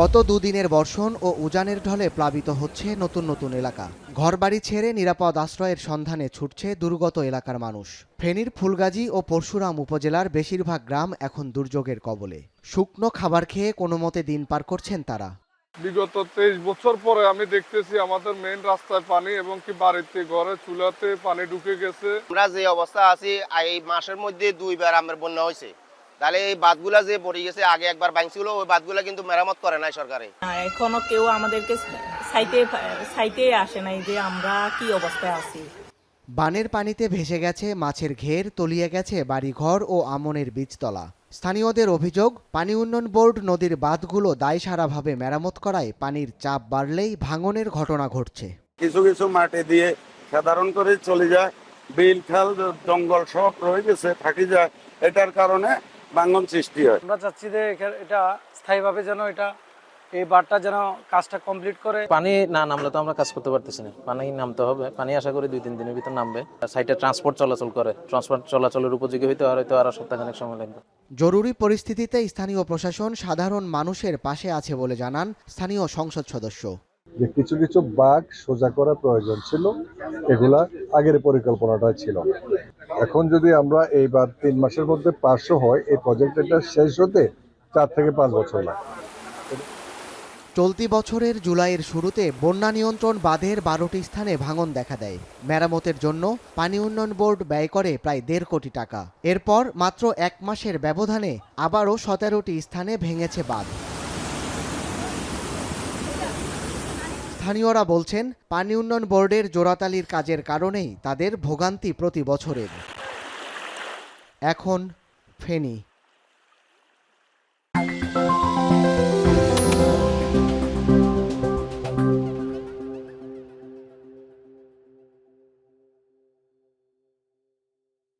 গত দুদিনের বর্ষণ ও উজানের ঢলে প্লাবিত হচ্ছে নতুন নতুন এলাকা। ঘরবাড়ি ছেড়ে নিরাপদ আশ্রয়ের সন্ধানে ছুটছে দুর্গত এলাকার মানুষ। ফেনীর ফুলগাজী ও পরশুরাম উপজেলার বেশিরভাগ গ্রাম এখন দুর্যোগের কবলে। শুকনো খাবার খেয়ে কোনো মতে দিন পার করছেন তারা। বিগত তেইশ বছর পরে আমি দেখতেছি আমাদের মেইন রাস্তায় পানি এবং কি বাড়িতে ঘরে চুলাতে পানি ঢুকে গেছে। আমরা যে অবস্থা আছি এই মাসের মধ্যে দুইবার আমার বন্যা হয়েছে। তাহলে এই বাঁধগুলা যে পড়ে গেছে আগে একবার ভাঙছিল ওই বাঁধগুলা কিন্তু মেরামত করে নাই সরকারে। এখনও কেউ আমাদেরকে সাইটে সাইটে আসে নাই যে আমরা কি অবস্থায় আছি। বানের পানিতে ভেসে গেছে মাছের ঘের তলিয়ে গেছে বাড়িঘর ও আমনের বীজতলা। স্থানীয়দের অভিযোগ পানি উন্নয়ন বোর্ড নদীর বাঁধগুলো দায়সারাভাবে মেরামত করায় পানির চাপ বাড়লেই ভাঙনের ঘটনা ঘটছে। কিছু কিছু মাটি দিয়ে সাধারণ করে চলে যায় বিল খাল জঙ্গল সব রয়ে গেছে থাকি যায়। এটার কারণে ভাঙন সৃষ্টি হয়। আমরা চাচ্ছি যে এটা স্থায়ীভাবে যেন এটা এই বারটা যেন কাজটা কমপ্লিট করে। পানি না নামলে তো আমরা কাজ করতে পারতেছি না। পানি নামতে হবে। পানি আশা করি দুই তিন দিনের ভিতর নামবে। সাইটে ট্রান্সপোর্ট চলাচল করে। ট্রান্সপোর্ট চলাচলের উপযোগী হইতে আর হয়তো আরও সপ্তাহখানেক সময় লাগবে। জরুরি পরিস্থিতিতে স্থানীয় প্রশাসন সাধারণ মানুষের পাশে আছে বলে জানান স্থানীয় সংসদ সদস্য। যে কিছু কিছু বাঘ সোজা করা প্রয়োজন ছিল। এগুলা আগের পরিকল্পনাটা ছিল। এখন যদি আমরা এইবার তিন মাসের মধ্যে পাঁচশো হয়, এই প্রজেক্টটা শেষ হতে চার থেকে পাঁচ বছর লাগে। চলতি বছরের জুলাইয়ের শুরুতে বন্যা নিয়ন্ত্রণ বাঁধের বারোটি স্থানে ভাঙন দেখা দেয়। মেরামতের জন্য পানি উন্নয়ন বোর্ড ব্যয় করে প্রায় দেড় কোটি টাকা। এরপর মাত্র এক মাসের ব্যবধানে আবারও সতেরোটি স্থানে ভেঙেছে বাঁধ। স্থানীয়রা বলছেন পানি উন্নয়ন বোর্ডের জোড়াতালির কাজের কারণেই তাদের ভোগান্তি প্রতি বছরের। এখন ফেনী।